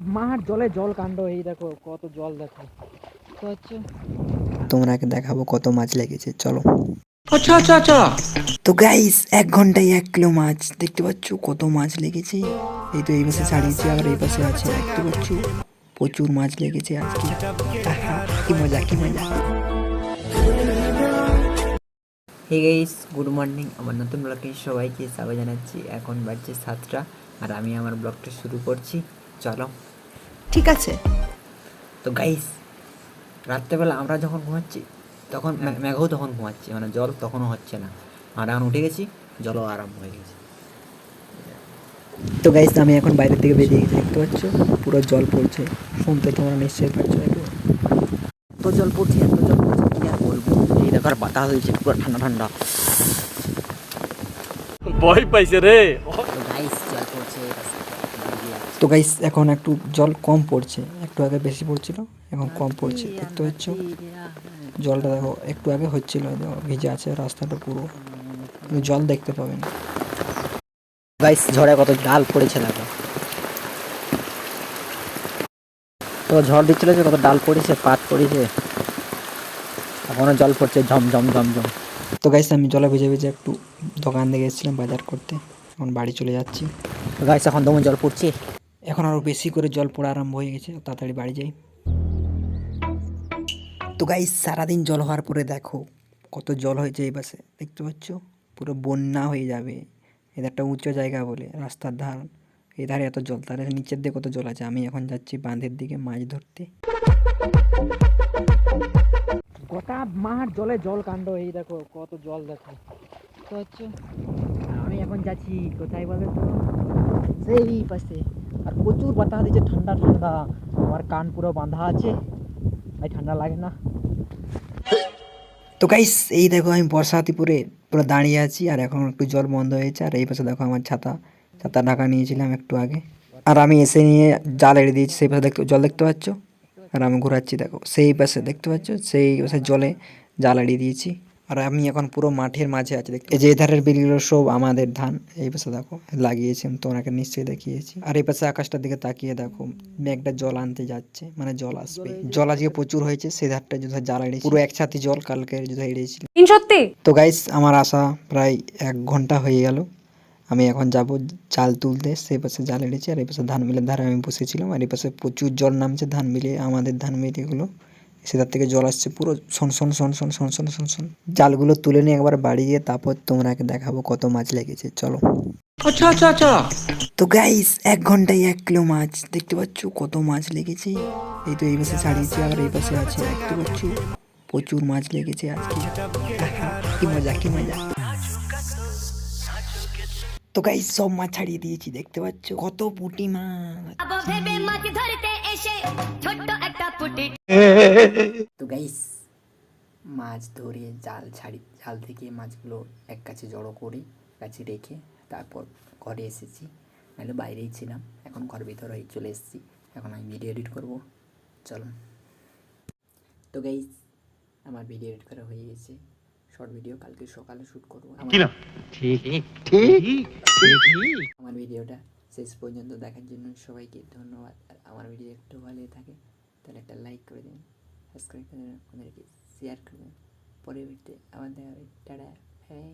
মার জলে জল কাণ্ড এই দেখো কত জল দেখো। তো তোমরা দেখাবো কত মাছ লেগেছে চলো। আচ্ছা আচ্ছা আচ্ছা। তো গাইস এক ঘন্টায় এক কিলো মাছ দেখতে পাচ্ছো কত মাছ লেগেছে? এই তো এই পাশে ছাড়িয়েছি আবার এই পাশে আছে দেখতে পাচ্ছ? প্রচুর মাছ লেগেছে আজকে। কি মজা কি মজা। হে গাইস গুড মর্নিং আমার নতুন ব্লগে সবাইকে স্বাগত জানাচ্ছি। এখন বাজছে সাতটা আর আমি আমার ব্লগটা শুরু করছি। চলো। ঠিক আছে। তো গাইস রাত্রেবেলা আমরা যখন ঘুমাচ্ছি তখন মেঘও তখন ঘুমাচ্ছে মানে জল তখনও হচ্ছে না। আর এখন উঠে গেছি জলও আরম্ভ হয়ে গেছে। তো গাইস আমি এখন বাইরের দিকে বেরিয়ে গেছি দেখতে পাচ্ছ? পুরো জল পড়ছে শুনতে তোমরা নিশ্চয়ই পাচ্ছ এত জল পড়ছে এত জল পড়ছে কি আর বলব? এই দেখো আর বাতাস হয়েছে পুরো ঠান্ডা ঠান্ডা। ভয় পাইছে রে তো গাইস জল পড়ছে এই রাস্তায় দিয়ে যাচ্ছে। তো গাইস এখন একটু জল কম পড়ছে একটু আগে বেশি পড়ছিল এখন কম পড়ছে দেখতে পাচ্ছ? জলটা দেখো একটু আগে হচ্ছিল ভিজে আছে রাস্তাটা পুরো। তুমি জল দেখতে পাবেন গাইস ঝড়ে কত ডাল পড়েছে দেখো। তো ঝড় দিচ্ছিল যে কত ডাল পড়েছে পাত পড়েছে। এখনও জল পড়ছে ঝম ঝম ঝম ঝম। তো গাইস আমি জলে ভিজে ভিজে একটু দোকান থেকে এসেছিলাম বাজার করতে। এখন বাড়ি চলে যাচ্ছি। গাইস এখন তেমন জল পড়ছে। এখন আরও বেশি করে জল পড়া আরম্ভ হয়ে গেছে তাড়াতাড়ি বাড়ি যাই। তো গাইস সারাদিন জল হওয়ার পরে দেখো কত জল হয়েছে এই পাশে। দেখতে পাচ্ছ? পুরো বন্যা হয়ে যাবে। এটা একটা উঁচু জায়গা বলে রাস্তার ধার। এই ধারে এত জল তার নিচের দিকে কত জল আছে? আমি এখন যাচ্ছি বাঁধের দিকে মাছ ধরতে। গোটা মাঠ জলে জল কাণ্ড এই দেখো কত জল দেখো। তো হচ্ছে আমি এখন যাচ্ছি কোথায় বলে তো? সেই পাশে। প্রচুর বাতাস দিচ্ছে, ঠান্ডা ঠান্ডা। আমার কান পুরো বাঁধা আছে। তাই ঠান্ডা লাগে না। তো গাইস এই দেখো আমি বর্ষাতিপুরে পুরো দাঁড়িয়ে আছি, আর এখন একটু জল বন্ধ হয়েছে, আর এই পাশে দেখো আমার ছাতা। ছাতা ঢাকা নিয়েছিলাম একটু আগে। আর আমি এসে নিয়ে জাল এড়ে দিয়েছি, সেই পাশে দেখতে, জল দেখতে পাচ্ছ? আর আমি ঘোরাচ্ছি, দেখো। সেই পাশে দেখতে পাচ্ছ? সেই পাশে জলে জাল এড়িয়ে দিয়েছি। আর আমি এখন পুরো মাঠের মাঝে আছি দেখতে এই যে ধারের বিলগুলো সব আমাদের ধান এই পাশে দেখো লাগিয়েছি আমি তোমাকে নিশ্চয়ই দেখিয়েছি। আর এই পাশে আকাশটার দিকে তাকিয়ে দেখো মেঘটা জল আনতে যাচ্ছে মানে জল আসবে। জল আজকে প্রচুর হয়েছে সেই ধারটা যদি জাল এড়িয়েছি পুরো একসাথে জল কালকে যদি এড়িয়েছিল সত্যি? তো গাইস আমার আসা প্রায় এক ঘণ্টা হয়ে গেল। আমি এখন যাব জাল তুলতে সেই পাশে জাল এড়েছি আর এই পাশে ধান মিলের ধারে আমি বসেছিলাম। আর এই পাশে প্রচুর জল নামছে ধান মিলে আমাদের ধান মিলেগুলো। সেটার থেকে জল আসছে পুরো শন শন শন শন শন শন শন সন। জালগুলো তুলে নিয়ে একবার বাড়ি গিয়ে তারপর তোমরাকে দেখাবো কত মাছ লেগেছে চলো। আচ্ছা আচ্ছা আচ্ছা। তো গাইস এক ঘন্টায় এক কিলো মাছ দেখতে পাচ্ছ কত মাছ লেগেছে? এই তো এই পাশে ছাড়িয়েছি আবার এই পাশে আছে দেখতে পাচ্ছ? প্রচুর মাছ লেগেছে আজকে। কি মজা কি মজা। তো গাইস সব মাছ ছাড়িয়ে দিয়েছি দেখতে পাচ্ছ? কত পুঁটি মাছ। মাছ ধরতে এসে ছোট্ট একটা পুটি। তো গাইস মাছ ধরে জাল ছাড়ি জাল থেকে মাছগুলো এক কাছে জড়ো করে কাছে রেখে তারপর ঘরে এসেছি। নাহলে বাইরেই ছিলাম এখন ঘর ভিতরে হয়ে চলে এসেছি। এখন আমি ভিডিও এডিট করব। চলুন। তো গাইস আমার ভিডিও এডিট করা হয়ে গেছে। শর্ট ভিডিও কালকে সকালে শ্যুট করব। আমার আমার ভিডিওটা শেষ পর্যন্ত দেখার জন্য সবাইকে ধন্যবাদ। আর আমার ভিডিও একটু ভালো থাকে, তাহলে একটা লাইক করে দিন সাবস্ক্রাইব করে দেবেন, আমাদেরকে শেয়ার করে দেবেন। পরের ভিডিওতে আবার দেখা হবে। টাটা হ্যাঁ